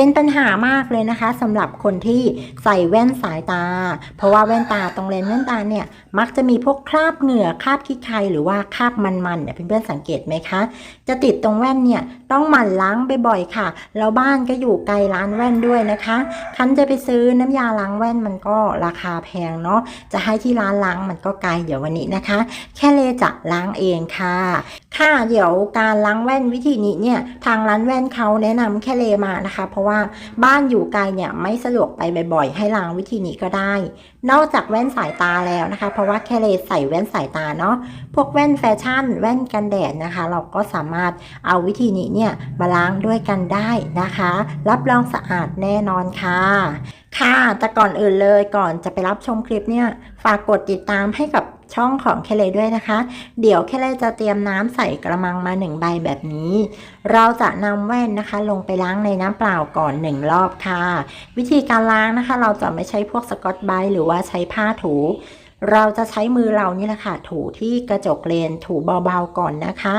เป็นปัญหามากเลยนะคะสำหรับคนที่ใส่แว่นสายตา เพราะว่าแว่นตาตรงเลนส์แว่นตาเนี่ยมักจะมีพวกคราบเหงื่อคราบขี้ใครหรือว่าคราบมันๆเนี่ยเพื่อนๆสังเกตไหมคะ จะติดตรงแว่นเนี่ยต้องหมั่นล้างบ่อยๆค่ะแล้วบ้านก็อยู่ไกลร้านแว่นด้วยนะคะคันจะไปซื้อน้ำยาล้างแว่นมันก็ราคาแพงเนาะจะให้ที่ร้านล้างมันก็ไกลเดี๋ยววันนี้นะคะ แค่เลจะล้างเองค่ะ ค่ะเดี๋ยวการล้างแว่นวิธีนี้เนี่ยทางร้านแว่นเขาแนะนำแค่เลมานะคะ เพราะว่าบ้านอยู่ไกลเนี่ยไม่สะดวกไปบ่อย ๆ ให้ล้างวิธีนี้ก็ได้ นอกจากแว่นสายตาแล้วนะคะ เพราะว่าแค่เลใส่แว่นสายตาเนาะพวกแว่นแฟชั่น แว่นกันแดดนะคะ เราก็สามารถเอาวิธีนี้เนี่ยมาล้างด้วยกันได้นะคะ รับรองสะอาดแน่นอนค่ะค่ะ แต่ก่อนอื่นเลยก่อนจะไปรับชมคลิปเนี่ย ฝากกดติดตามให้กับ ช่องของเคเลด้วยนะคะ เดี๋ยวเคเลจะเตรียมน้ำใส่กระมังมาหนึ่งใบแบบนี้ เราจะนำแว่นนะคะ ลงไปล้างในน้ำเปล่าก่อนหนึ่งรอบค่ะ วิธีการล้างนะคะ เราจะไม่ใช้พวกสกอตไบหรือว่าใช้ผ้าถูเราจะใช้มือเรานี่แหละค่ะถูที่กระจกเลนถูเบาๆก่อนนะคะ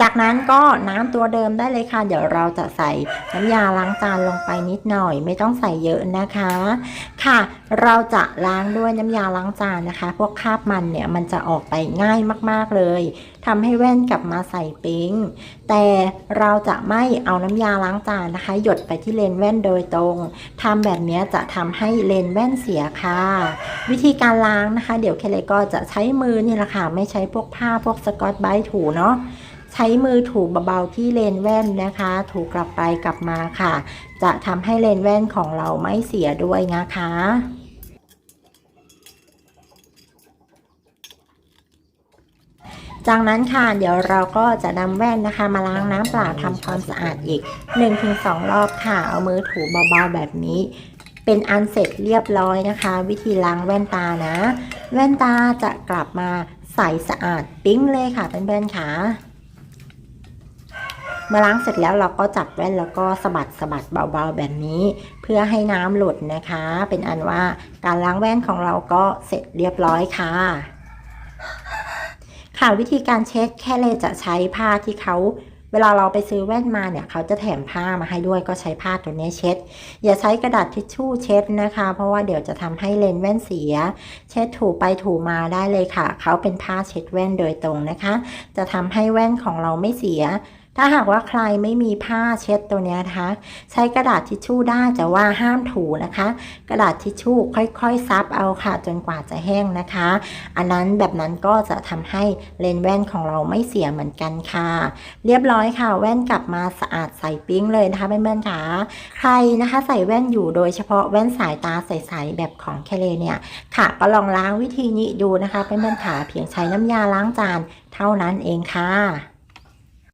จากนั้นก็น้ำตัวเดิมได้เลยค่ะ เดี๋ยวเราจะใส่น้ำยาล้างจานลงไปนิดหน่อย ไม่ต้องใส่เยอะนะคะ ค่ะ เราจะล้างด้วยน้ำยาล้างจานนะคะ พวกคราบมันเนี่ยมันจะออกไปง่ายมากๆเลยทำให้แว่นกลับมาใส่ปิ๊งแต่เราจะไม่เอาน้ำยาล้างจานนะคะ หยดไปที่เลนส์แว่นโดยตรงทำแบบนี้จะทำให้เลนส์แว่นเสียค่ะ วิธีการล้างนะคะ เดี๋ยวเคเลยก็จะใช้มือนี่แหละค่ะ ไม่ใช้พวกผ้าพวกสกอตไบท์ถูเนาะ ใช้มือถูเบาๆที่เลนแว่นนะคะ ถูกลับไปกลับมาค่ะ จะทำให้เลนแว่นของเราไม่เสียด้วยนะคะจากนั้นค่ะเดี๋ยวเราก็จะนำแว่นนะคะ มาล้างน้ำเปล่าทำความสะอาดอีก 1-2 รอบค่ะ เอามือถูเบาๆแบบนี้ เป็นอันเสร็จเรียบร้อยนะคะ วิธีล้างแว่นตานะ แว่นตาจะกลับมาใสสะอาดปิ๊งเลยค่ะเพื่อนๆค่ะ เมื่อล้างเสร็จแล้วเราก็จับแว่นแล้วก็สะบัดสะบัดเบาๆแบบนี้ เพื่อให้น้ำหลุดนะคะ เป็นอันว่าการล้างแว่นของเราก็เสร็จเรียบร้อยค่ะค่ะวิธีการเช็ดแค่เลยจะใช้ผ้าที่เขาเวลาเราไปซื้อแว่นมาเนี่ยเขาจะแถมผ้ามาให้ด้วยก็ใช้ผ้าตัวนี้เช็ด อย่าใช้กระดาษทิชชู่เช็ดนะคะ เพราะว่าเดี๋ยวจะทำให้เลนส์แว่นเสีย เช็ดถูไปถูมาได้เลยค่ะ เขาเป็นผ้าเช็ดแว่นโดยตรงนะคะ จะทำให้แว่นของเราไม่เสีย ถ้าหากว่าใครไม่มีผ้าเช็ดตัวนี้นะคะ ใช้กระดาษทิชชู่ได้แต่ว่าห้ามถูนะคะ กระดาษทิชชู่ค่อยๆ ซับเอาค่ะ จนกว่าจะแห้งนะคะ อันนั้นแบบนั้นก็จะทำให้เลนส์แว่นของเราไม่เสียเหมือนกันค่ะ เรียบร้อยค่ะ แว่นกลับมาสะอาดใสปิ๊งเลยนะคะเพื่อนๆค่ะใครนะคะใส่แว่นอยู่โดยเฉพาะแว่นสายตาใสๆแบบของแคเลเนี่ยค่ะ ก็ลองล้างวิธีนี้ดูนะคะเพื่อนๆค่ะเพียงใช้น้ำยาล้างจานเท่านั้นเองค่ะ